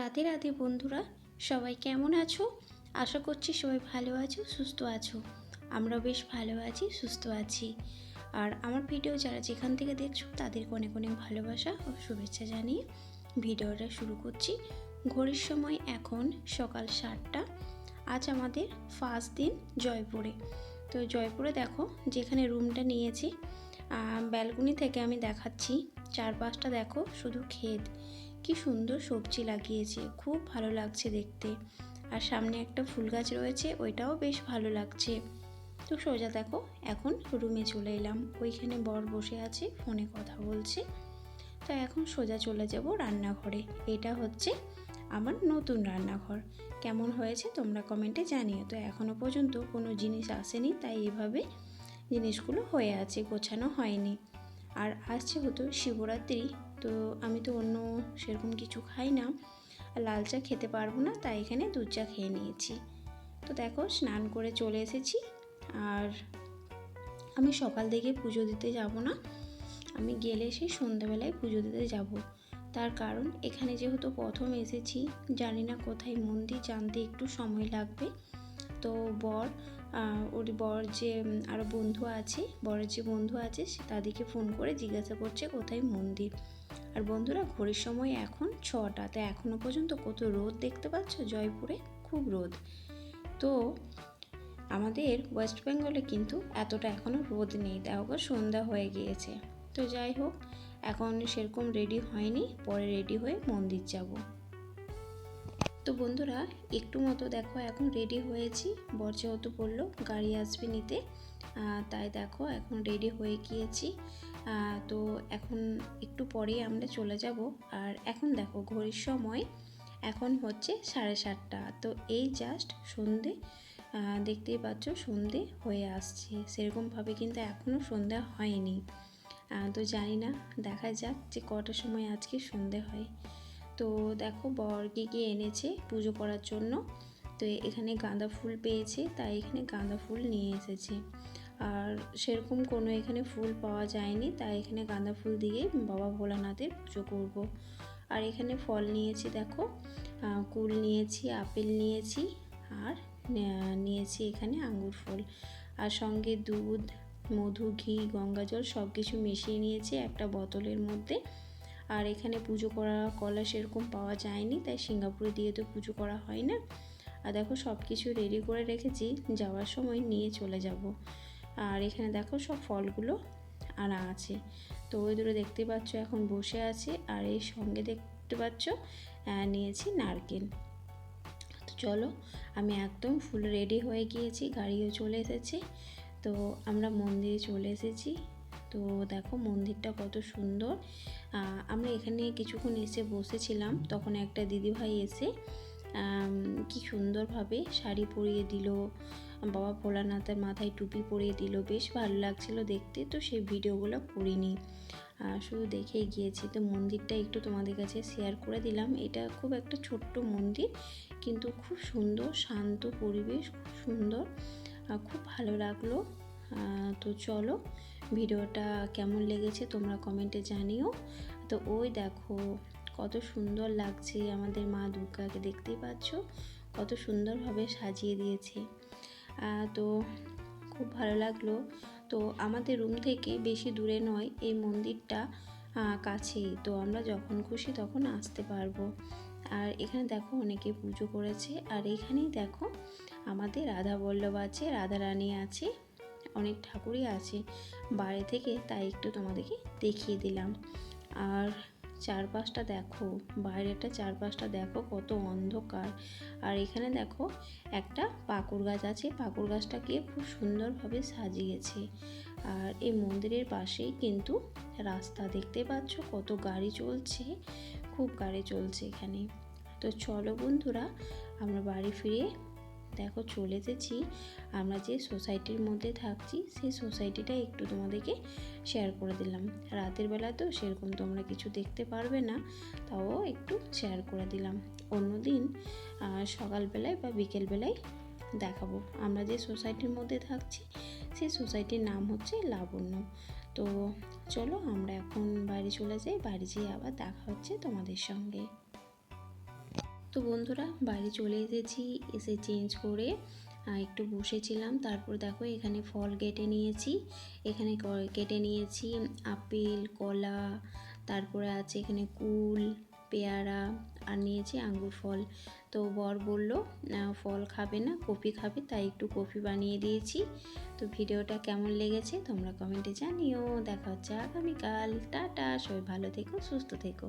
রাতে রাতে বন্ধুরা, সবাই কেমন আছো? আশা করছি সবাই ভালো আছো, সুস্থ আছো। আমরা বেশ ভালো আছি, সুস্থ আছি। আর আমার ভিডিও যারা যেখান থেকে দেখছ, তাদেরকে অনেক অনেক ভালোবাসা ও শুভেচ্ছা জানিয়ে ভিডিওটা শুরু করছি। ঘড়ির সময় এখন সকাল সাতটা, আজ আমাদের ফার্স্ট দিন জয়পুরে। তো জয়পুরে দেখো, যেখানে রুমটা নিয়েছি ব্যালকনি থেকে আমি দেখাচ্ছি, চারপাশটা দেখো, শুধু ক্ষেত। কি সুন্দর সবজি লাগিয়েছে, খুব ভালো লাগছে দেখতে। আর সামনে একটা ফুল গাছ রয়েছে, ওইটাও বেশ ভালো লাগছে। তো সোজা দেখো, এখন রুমে চলে এলাম। ওইখানে বর বসে আছে, ফোনে কথা বলছে। তো এখন সোজা চলে যাব রান্নাঘরে। এটা হচ্ছে আমার নতুন রান্নাঘর। কেমন হয়েছে তোমরা কমেন্টে জানিও। তো এখনও পর্যন্ত কোনো জিনিস আসেনি, তাই এভাবে জিনিসগুলো হয়ে আছে, গোছানো হয়নি। আর আসছে হতো শিবরাত্রি তো আমি তো অন্য সেরকম কিছু খাই না। আর লাল চা খেতে পারব না, তাই এখানে দুধ চা খেয়ে নিয়েছি। তো দেখো, স্নান করে চলে এসেছি। আর আমি সকাল থেকে পুজো দিতে যাব না। আমি গেলে সেই সন্ধ্যাবেলায় পুজো দিতে যাব। তার কারণ, এখানে যেহেতু প্রথম এসেছি, জানি না কোথায় মন্দির জানতে একটু সময় লাগবে। তো বর ওর বর যে আরও বন্ধু আছে, বরের যে বন্ধু আছে, সে তাদেরকে ফোন করে জিজ্ঞাসা করছে কোথায় মন্দির। আর বন্ধুরা, ঘড়ির সময় এখন ছটা তো এখনও পর্যন্ত কত রোদ দেখতে পাচ্ছ? জয়পুরে খুব রোদ। তো আমাদের ওয়েস্ট বেঙ্গলে কিন্তু এতটা এখনও রোদ নেই দেখো সন্ধ্যা হয়ে গিয়েছে। তো যাই হোক, এখন সেরকম রেডি হয়নি, পরে রেডি হয়ে মন্দির যাব। তো বন্ধুরা, একটু মতো দেখো, এখন রেডি হয়েছি। বর যেহেতু বলল গাড়ি আসবে নিতে তাই দেখো, এখন রেডি হয়ে গিয়েছি। তো এখন একটু পরেই আমরা চলে যাব। আর এখন দেখো, ঘড়ির সময় এখন হচ্ছে সাড়ে সাতটা। তো এই জাস্ট সন্ধে দেখতেই পাচ্ছ সন্ধে হয়ে আসছে। সেরকমভাবে কিন্তু এখনও সন্ধে হয়নি। তো জানি না, দেখা যাক যে কটার সময় আজকে সন্ধে হয়। তো দেখো, বর গিয়ে এনেছে পুজো করার জন্য। তো এখানে গাঁদা ফুল পেয়েছে, তাই এখানে গাঁদা ফুল নিয়ে এসেছে। আর সেরকম কোনো এখানে ফুল পাওয়া যায়নি, তাই এখানে গাঁদা ফুল দিয়ে বাবা ভোলানাথের পুজো করব। আর এখানে ফল নিয়েছি দেখো কুল নিয়েছি, আপেল নিয়েছি আর নিয়েছি এখানে আঙ্গুর ফল। আর সঙ্গে দুধ, মধু, ঘি, গঙ্গা জল সব কিছু মিশিয়ে নিয়েছি একটা বোতলের মধ্যে। আর এখানে পুজো করা কলা সেরকম পাওয়া যায়নি, তাই সিঙ্গাপুরে দিয়ে তো পুজো করা হয় না। আর দেখো সব কিছু রেডি করে রেখেছি, যাওয়ার সময় নিয়ে চলে যাব। আর এখানে দেখো সব ফলগুলো আনা আছে। তো ওই দূরে দেখতে পাচ্ছ, এখন বসে আছে আর এই সঙ্গে দেখতে পাচ্ছ নিয়েছি নারকেল। তো চলো, আমি একদম ফুল রেডি হয়ে গিয়েছি, গাড়িও চলে এসেছে। তো আমরা মন্দিরে চলে এসেছি। তো দেখো মন্দিরটা কত সুন্দর। আমরা এখানে কিছুক্ষণ এসে বসেছিলাম, তখন একটা দিদিভাই এসে কি সুন্দরভাবে শাড়ি পরিয়ে দিল, বাবা ভোলানাথের মাথায় টুপি পরিয়ে দিল, বেশ ভালো লাগছিল দেখতে, তো সেই ভিডিওগুলো করিনি। শুধু দেখেই গিয়েছি তো মন্দিরটা একটু তোমাদের কাছে শেয়ার করে দিলাম। এটা খুব একটা ছোট্ট মন্দির, কিন্তু খুব সুন্দর, শান্ত পরিবেশ, খুব সুন্দর খুব ভালো লাগল। তো চলো, ভিডিওটা কেমন লেগেছে তোমরা কমেন্টে জানিও। তো ওই দেখো। কত সুন্দর লাগছে আমাদের মা দুর্গাকে দেখতেই পাচ্ছ। কত সুন্দরভাবে সাজিয়ে দিয়েছে। তো খুব ভালো লাগল। তো আমাদের রুম থেকে বেশি দূরে নয়, এই মন্দিরটা কাছেই। তো আমরা যখন খুশি তখন আসতে পারব। আর এখানে দেখো অনেকে পুজো করেছে। আর এখানেই দেখো আমাদের রাধা বল্লভ আছে, রাধা রানী আছে, অনেক ঠাকুরই আছে। বাইরে থেকে তাই একটু তোমাদেরকে দেখিয়ে দিলাম। আর চারপাশটা দেখো বাইরেটা চারপাশটা দেখো কত অন্ধকার। আর এখানে দেখো একটা পাকুর গাছ আছে পাকুর গাছটাকে খুব সুন্দরভাবে সাজিয়েছে। আর এই মন্দিরের পাশেই কিন্তু রাস্তা দেখতে পাচ্ছ, কত গাড়ি চলছে, খুব গাড়ি চলছে এখানে। তো চলো বন্ধুরা, আমরা বাড়ি ফিরে দেখো চলে এসেছি। আমরা যে সোসাইটির মধ্যে থাকছি, সেই সোসাইটিটা একটু তোমাদেরকে শেয়ার করে দিলাম। রাতের বেলা তো সেরকম তোমরা কিছু দেখতে পারবে না, তাও একটু শেয়ার করে দিলাম। অন্য দিন সকালবেলায় বা বিকেলবেলায় দেখাবো। আমরা যে সোসাইটির মধ্যে থাকছি, সেই সোসাইটির নাম হচ্ছে লাবণ্য। তো চলো আমরা এখন বাড়ি চলে যাই, বাড়ি যেয়ে আবার দেখা হচ্ছে তোমাদের সঙ্গে। তো বন্ধুরা বাড়ি চলে এসেছি, এসে চেঞ্জ করে একটু বসেছিলাম। তারপর দেখো, এখানে ফল কেটে নিয়েছি। এখানে কেটে নিয়েছি আপেল, কলা, তারপরে আছে এখানে কুল, পেয়ারা, আর নিয়েছি আঙ্গুর ফল। তো বর বলল ফল খাবে না কফি খাবে, তাই একটু কফি বানিয়ে দিয়েছি। তো ভিডিওটা কেমন লেগেছে, তোমরা কমেন্টে জানিও। দেখা হচ্ছে আগামীকাল। টাটা, সবাই ভালো থেকো, সুস্থ থেকো।